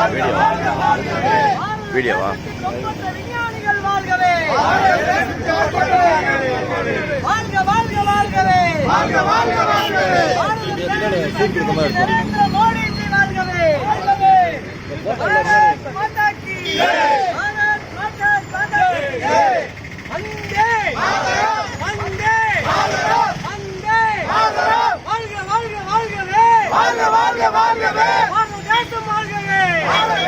கி வந்தே வந்தே வந்தே வாழ்க வாழ்க வாழ்கவே வாழ்க வாழ்க வாழ்கவே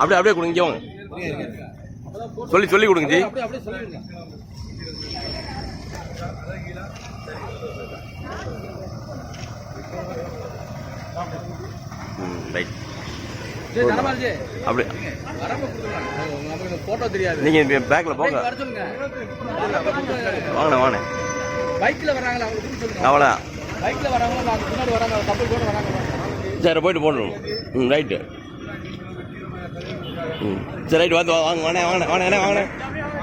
அப்படியே அப்படியே கொடுங்க இங்கே வாங்க. சொல்லி சொல்லி கொடுங்க ஜி. ரைட். அப்படி போட்டோ தெரியாது. நீங்க பேக்ல போங்க. வாங்கண்ணே வாங்கண்ணே. பைக்ல வராங்களா? சொல்லுங்க. அவ்வளோ வராங்க கப்பல் வராங்க. சரி போயிட்டு போடணும். ம் ரைட்டு. ம் சரி ரைட்டு வந்து வாங்க வாங்கண்ணே வாங்க வாங்கண்ணே வாங்கண்ணே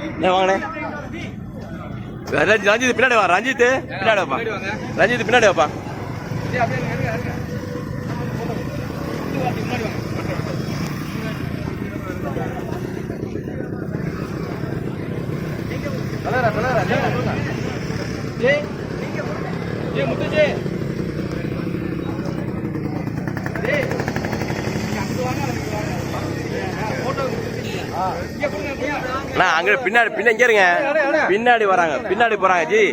அண்ணே வாங்கண்ணே ரஞ்சித் பின்னாடி வா ரஞ்சித். பின்னாடி வாப்பா. ரஞ்சித் பின்னாடி வாப்பா. அப்படியே அப்படியே இருங்க, இருங்க. முன்னாடி வாங்க தலைவரா தலைவரா ஜெய் கொடுங்க ஜெய் ஜெய் முத்து ஜெய் ஜெய் நீங்க அங்க வாங்க அங்க வாங்க போட்டோ இங்க கொடுங்க கொடுங்க அண்ணா அங்கே பின்னாடி பின்னாடி இங்கே இருங்க. பின்னாடி வராங்க பின்னாடி போகிறாங்க ஜி.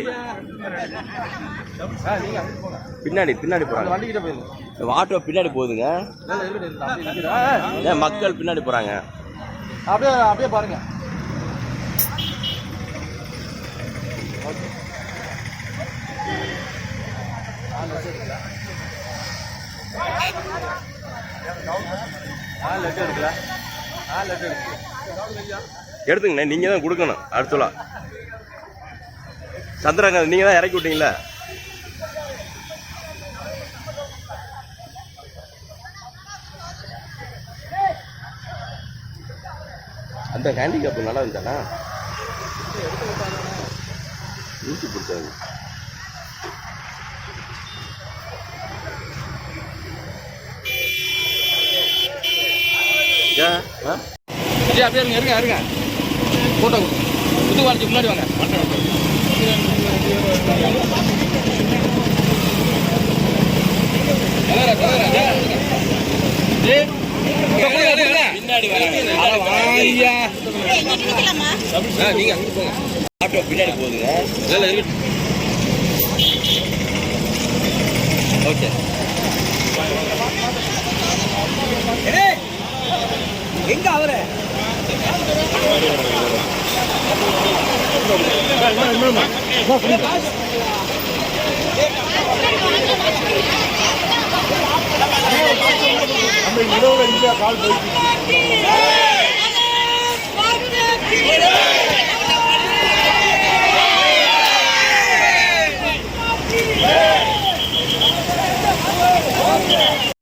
பின்னாடி பின்னாடி போயிருங்க ஆட்டோ பின்னாடி போகுதுங்க. மக்கள் பின்னாடி போகிறாங்க அப்படியே அப்படியே பாருங்க. ஆ லெட்டர் இருக்குல்ல ஆ லெட்டர் இருக்கு எடுத்துங்கண்ணே நீங்கள் தான் கொடுக்கணும் அடுத்துலாம் சந்திரங்க நீங்கள் தான் இறக்கி விட்டீங்களா அந்த ஹேண்டிகேப் நல்லா இருந்தானா ஊசி பிடிச்சாங்க ஏன்? ஆ? சரி அப்படியே இருங்க இருங்க. இருங்க போட்டோ புது வாழ்ச்சி முன்னாடி வாங்க. தலைவரா, தலைவரா, ஜெய். ஜெய். நம்ம இரவு இந்தியா கால் போயிட்டு